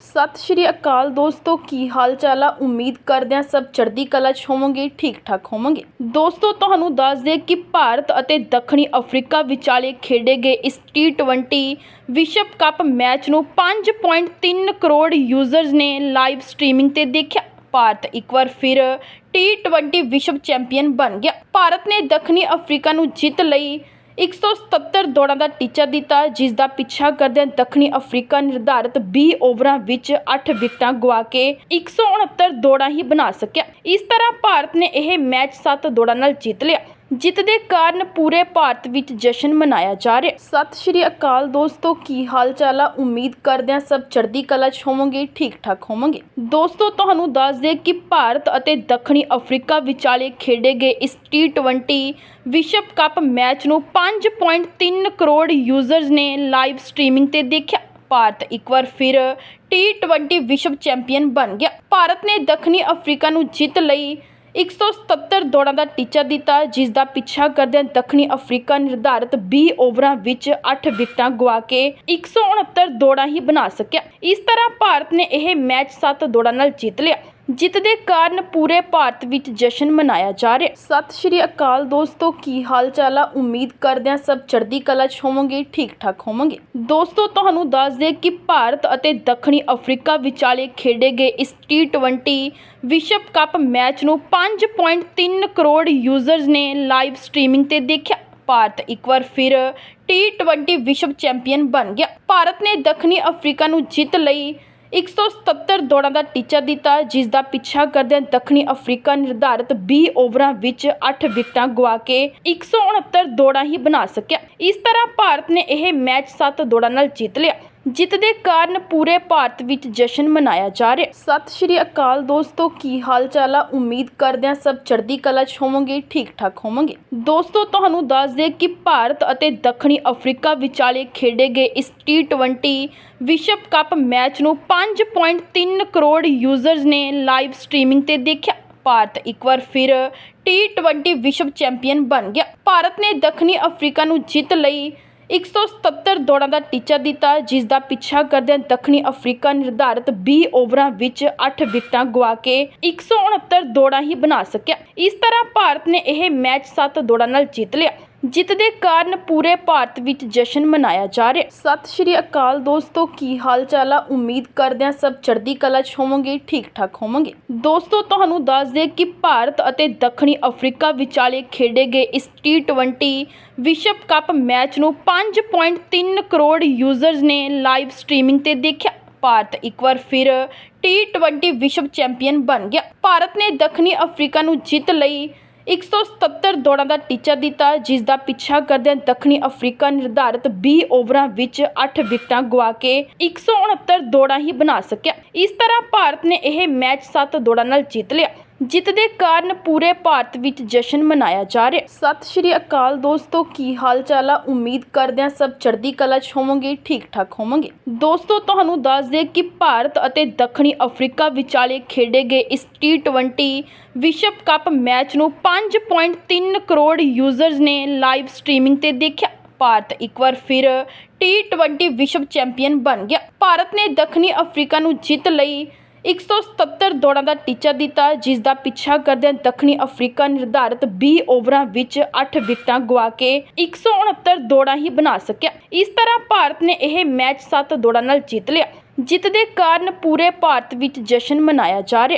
ਸਤਿ ਸ਼੍ਰੀ ਅਕਾਲ ਦੋਸਤੋ, ਕੀ ਹਾਲ ਚਾਲ ਆ? ਉਮੀਦ ਕਰਦੇ ਹਾਂ ਸਭ ਚੜ੍ਹਦੀ ਕਲਾ 'ਚ ਹੋਵੋਗੇ ਠੀਕ ਠਾਕ ਹੋਵੋਗੇ। ਦੋਸਤੋ, ਤੁਹਾਨੂੰ ਦੱਸ ਦੇ ਕਿ ਭਾਰਤ ਅਤੇ ਦੱਖਣੀ ਅਫਰੀਕਾ ਵਿਚਾਲੇ ਖੇਡੇ ਗਏ ਇਸ T20 ਵਿਸ਼ਵ ਕੱਪ ਮੈਚ ਨੂੰ 5.3 ਕਰੋੜ ਯੂਜ਼ਰਸ ਨੇ ਲਾਈਵ ਸਟ੍ਰੀਮਿੰਗ ਤੇ ਦੇਖਿਆ। ਭਾਰਤ ਇੱਕ ਵਾਰ ਫਿਰ T20 ਵਿਸ਼ਵ ਚੈਂਪੀਅਨ ਬਣ ਗਿਆ। ਭਾਰਤ ਨੇ ਦੱਖਣੀ ਅਫਰੀਕਾ ਨੂੰ ਜਿੱਤ ਲਈ 177 ਦੌੜਾਂ ਦਾ ਟੀਚਾ ਦਿੱਤਾ, ਜਿਸ ਦਾ ਪਿੱਛਾ ਕਰਦਿਆਂ ਦੱਖਣੀ ਅਫਰੀਕਾ ਨਿਰਧਾਰਤ 20 ਓਵਰਾਂ ਵਿੱਚ 8 ਵਿਕਟਾਂ ਗਵਾ ਕੇ 169 ਦੌੜਾਂ ਹੀ ਬਣਾ ਸਕਿਆ। ਇਸ ਤਰ੍ਹਾਂ ਭਾਰਤ ਨੇ ਇਹ ਮੈਚ 7 ਦੌੜਾਂ ਨਾਲ ਜਿੱਤ ਲਿਆ। ਜਿੱਤ ਦੇ ਕਾਰਨ ਪੂਰੇ ਭਾਰਤ ਵਿੱਚ ਜਸ਼ਨ ਮਨਾਇਆ ਜਾ ਰਿਹਾ ਸਤਿ ਸ਼੍ਰੀ ਅਕਾਲ ਦੋਸਤੋ, ਕੀ ਹਾਲ ਚਾਲ ਆ? ਉਮੀਦ ਕਰਦੇ ਹਾਂ ਸਭ ਚੜ੍ਹਦੀ ਕਲਾ 'ਚ ਹੋਵੋਗੇ ਠੀਕ ਠਾਕ ਹੋਵੋਗੇ। ਦੋਸਤੋ, ਤੁਹਾਨੂੰ ਦੱਸ ਦੇ ਕਿ ਭਾਰਤ ਅਤੇ ਦੱਖਣੀ ਅਫਰੀਕਾ ਵਿਚਾਲੇ ਖੇਡੇ ਗਏ ਇਸ T20 ਵਿਸ਼ਵ ਕੱਪ ਮੈਚ ਨੂੰ 5.3 ਕਰੋੜ ਯੂਜ਼ਰਸ ਨੇ ਲਾਈਵ ਸਟ੍ਰੀਮਿੰਗ ਤੇ ਦੇਖਿਆ। ਭਾਰਤ ਇੱਕ ਵਾਰ ਫਿਰ T20 ਵਿਸ਼ਵ ਚੈਂਪੀਅਨ ਬਣ ਗਿਆ। ਭਾਰਤ ਨੇ ਦੱਖਣੀ ਅਫਰੀਕਾ ਨੂੰ ਜਿੱਤ ਲਈ 177 ਦੌੜਾਂ ਦਾ ਟੀਚਾ ਦਿੱਤਾ ਜਿਸ ਦਾ ਪਿੱਛਾ ਕਰਦਿਆਂ ਦੱਖਣੀ ਅਫਰੀਕਾ ਨਿਰਧਾਰਤ 20 ਓਵਰਾਂ ਵਿੱਚ 8 ਵਿਕਟਾਂ ਗਵਾ ਕੇ 169 ਦੌੜਾਂ ਹੀ ਬਣਾ ਸਕਿਆ। ਇਸ ਤਰ੍ਹਾਂ ਭਾਰਤ ਨੇ ਇਹ ਮੈਚ 7 ਦੌੜਾਂ ਨਾਲ ਜਿੱਤ ਲਿਆ। ਜਿੱਤ ਦੇ ਕਾਰਨ ਪੂਰੇ ਭਾਰਤ ਵਿੱਚ ਜਸ਼ਨ ਮਨਾਇਆ ਜਾ ਰਿਹਾ ਸਤਿ ਸ਼੍ਰੀ ਅਕਾਲ ਦੋਸਤੋ, ਕੀ ਹਾਲ ਚਾਲ ਆ? ਉਮੀਦ ਕਰਦੇ ਹਾਂ ਸਭ ਚੜ੍ਹਦੀ ਕਲਾ 'ਚ ਹੋਵੋਗੇ ਠੀਕ ਠਾਕ ਹੋਵੋਗੇ। ਦੋਸਤੋ, ਤੁਹਾਨੂੰ ਦੱਸ ਦੇ ਕਿ ਭਾਰਤ ਅਤੇ ਦੱਖਣੀ ਅਫਰੀਕਾ ਵਿਚਾਲੇ ਖੇਡੇ ਗਏ ਇਸ T20 ਵਿਸ਼ਵ ਕੱਪ ਮੈਚ ਨੂੰ 5.3 ਕਰੋੜ ਯੂਜ਼ਰਸ ਨੇ ਲਾਈਵ ਸਟ੍ਰੀਮਿੰਗ ਤੇ ਦੇਖਿਆ। ਭਾਰਤ ਇੱਕ ਵਾਰ ਫਿਰ T20 ਵਿਸ਼ਵ ਚੈਂਪੀਅਨ ਬਣ ਗਿਆ। ਭਾਰਤ ਨੇ ਦੱਖਣੀ ਅਫਰੀਕਾ ਨੂੰ ਜਿੱਤ ਲਈ 177 ਦੌੜਾਂ ਦਾ ਟੀਚਾ ਦਿੱਤਾ ਜਿਸ ਦਾ ਪਿੱਛਾ ਕਰਦਿਆਂ ਦੱਖਣੀ ਅਫਰੀਕਾ ਨਿਰਧਾਰਤ 20 ਓਵਰਾਂ ਵਿੱਚ 8 ਵਿਕਟਾਂ ਗਵਾ ਕੇ 169 ਦੌੜਾਂ ਹੀ ਬਣਾ ਸਕਿਆ। ਇਸ ਤਰ੍ਹਾਂ ਭਾਰਤ ਨੇ ਇਹ ਮੈਚ 7 ਦੌੜਾਂ ਨਾਲ ਜਿੱਤ ਲਿਆ। ਜਿੱਤ ਦੇ ਕਾਰਨ ਪੂਰੇ ਭਾਰਤ ਵਿੱਚ ਜਸ਼ਨ ਮਨਾਇਆ ਜਾ ਰਿਹਾ। ਸਤਿ ਸ਼੍ਰੀ ਅਕਾਲ ਦੋਸਤੋ, ਕੀ ਹਾਲ ਚਾਲ ਆ? ਉਮੀਦ ਕਰਦੇ ਹਾਂ ਸਭ ਚੜ੍ਹਦੀ ਕਲਾ 'ਚ ਹੋਵੋਗੇ ਠੀਕ ਠਾਕ ਹੋਵੋਗੇ। ਦੋਸਤੋ, ਤੁਹਾਨੂੰ ਦੱਸ ਦੇ ਕਿ ਭਾਰਤ ਅਤੇ ਦੱਖਣੀ ਅਫਰੀਕਾ ਵਿਚਾਲੇ ਖੇਡੇ ਗਏ ਇਸ T20 ਵਿਸ਼ਵ ਕੱਪ ਮੈਚ ਨੂੰ 5.3 ਕਰੋੜ ਯੂਜ਼ਰਸ ਨੇ ਲਾਈਵ ਸਟ੍ਰੀਮਿੰਗ ਤੇ ਦੇਖਿਆ। ਭਾਰਤ ਇੱਕ ਵਾਰ ਫਿਰ T20 ਵਿਸ਼ਵ ਚੈਂਪੀਅਨ ਬਣ ਗਿਆ। ਭਾਰਤ ਨੇ ਦੱਖਣੀ ਅਫਰੀਕਾ ਨੂੰ ਜਿੱਤ ਲਈ 177 ਦੌੜਾਂ ਦਾ ਟੀਚਾ ਦਿੱਤਾ, ਜਿਸ ਦਾ ਪਿੱਛਾ ਕਰਦਿਆਂ ਦੱਖਣੀ ਅਫਰੀਕਾ ਨਿਰਧਾਰਤ 20 ਓਵਰਾਂ ਵਿੱਚ 8 ਵਿਕਟਾਂ ਗਵਾ ਕੇ 169 ਦੌੜਾਂ ਹੀ ਬਣਾ ਸਕਿਆ। ਇਸ ਤਰ੍ਹਾਂ ਭਾਰਤ ਨੇ ਇਹ ਮੈਚ 7 ਦੌੜਾਂ ਨਾਲ ਜਿੱਤ ਲਿਆ। ਜਿੱਤ ਦੇ ਕਾਰਨ ਪੂਰੇ ਭਾਰਤ ਵਿੱਚ ਜਸ਼ਨ ਮਨਾਇਆ ਜਾ ਰਿਹਾ ਸਤਿ ਸ਼੍ਰੀ ਅਕਾਲ ਦੋਸਤੋ, ਕੀ ਹਾਲ ਚਾਲ ਆ? ਉਮੀਦ ਕਰਦੇ ਹਾਂ ਸਭ ਚੜ੍ਹਦੀ ਕਲਾ 'ਚ ਹੋਵੋਗੇ ਠੀਕ ਠਾਕ ਹੋਵੋਗੇ। ਦੋਸਤੋ, ਤੁਹਾਨੂੰ ਦੱਸ ਦੇ ਕਿ ਭਾਰਤ ਅਤੇ ਦੱਖਣੀ ਅਫਰੀਕਾ ਵਿਚਾਲੇ ਖੇਡੇ ਗਏ ਇਸ T20 ਵਿਸ਼ਵ ਕੱਪ ਮੈਚ ਨੂੰ 5.3 ਕਰੋੜ ਯੂਜ਼ਰਸ ਨੇ ਲਾਈਵ ਸਟ੍ਰੀਮਿੰਗ ਤੇ ਦੇਖਿਆ। ਭਾਰਤ ਇੱਕ ਵਾਰ ਫਿਰ T20 ਵਿਸ਼ਵ ਚੈਂਪੀਅਨ ਬਣ ਗਿਆ। ਭਾਰਤ ਨੇ ਦੱਖਣੀ ਅਫਰੀਕਾ ਨੂੰ ਜਿੱਤ ਲਈ 177 ਦੌੜਾਂ ਦਾ ਟੀਚਾ ਦਿੱਤਾ ਜਿਸ ਦਾ ਪਿੱਛਾ ਕਰਦਿਆਂ ਦੱਖਣੀ ਅਫਰੀਕਾ ਨਿਰਧਾਰਤ 20 ਓਵਰਾਂ ਵਿੱਚ 8 ਵਿਕਟਾਂ ਗਵਾ ਕੇ 169 ਦੌੜਾਂ ਹੀ ਬਣਾ ਸਕਿਆ। ਇਸ ਤਰ੍ਹਾਂ ਭਾਰਤ ਨੇ ਇਹ ਮੈਚ 7 ਦੌੜਾਂ ਨਾਲ ਜਿੱਤ ਲਿਆ। ਜਿੱਤ ਦੇ ਕਾਰਨ ਪੂਰੇ ਭਾਰਤ ਵਿੱਚ ਜਸ਼ਨ ਮਨਾਇਆ ਜਾ ਰਿਹਾ ਸਤਿ ਸ਼੍ਰੀ ਅਕਾਲ ਦੋਸਤੋ, ਕੀ ਹਾਲ ਚਾਲ ਆ? ਉਮੀਦ ਕਰਦੇ ਹਾਂ ਸਭ ਚੜ੍ਹਦੀ ਕਲਾ 'ਚ ਹੋਵੋਗੇ ਠੀਕ ਠਾਕ ਹੋਵੋਗੇ। ਦੋਸਤੋ, ਤੁਹਾਨੂੰ ਦੱਸ ਦੇ ਕਿ ਭਾਰਤ ਅਤੇ ਦੱਖਣੀ ਅਫਰੀਕਾ ਵਿਚਾਲੇ ਖੇਡੇ ਗਏ ਇਸ T20 ਵਿਸ਼ਵ ਕੱਪ ਮੈਚ ਨੂੰ 5.3 ਕਰੋੜ ਯੂਜ਼ਰਸ ਨੇ ਲਾਈਵ ਸਟ੍ਰੀਮਿੰਗ ਤੇ ਦੇਖਿਆ। ਭਾਰਤ ਇੱਕ ਵਾਰ ਫਿਰ T20 ਵਿਸ਼ਵ ਚੈਂਪੀਅਨ ਬਣ ਗਿਆ। ਭਾਰਤ ਨੇ ਦੱਖਣੀ ਅਫਰੀਕਾ ਨੂੰ ਜਿੱਤ ਲਈ 177 ਦੌੜਾਂ ਦਾ ਟੀਚਾ ਦਿੱਤਾ ਜਿਸ ਦਾ ਪਿੱਛਾ ਕਰਦਿਆਂ ਦੱਖਣੀ ਅਫਰੀਕਾ ਨਿਰਧਾਰਤ 20 ਓਵਰਾਂ ਵਿੱਚ 8 ਵਿਕਟਾਂ ਗਵਾ ਕੇ 169 ਦੌੜਾਂ ਹੀ ਬਣਾ ਸਕਿਆ। ਇਸ ਤਰ੍ਹਾਂ ਭਾਰਤ ਨੇ ਇਹ ਮੈਚ 7 ਦੌੜਾਂ ਨਾਲ ਜਿੱਤ ਲਿਆ। ਜਿੱਤ ਦੇ ਕਾਰਨ ਪੂਰੇ ਭਾਰਤ ਵਿੱਚ ਜਸ਼ਨ ਮਨਾਇਆ ਜਾ ਰਿਹਾ।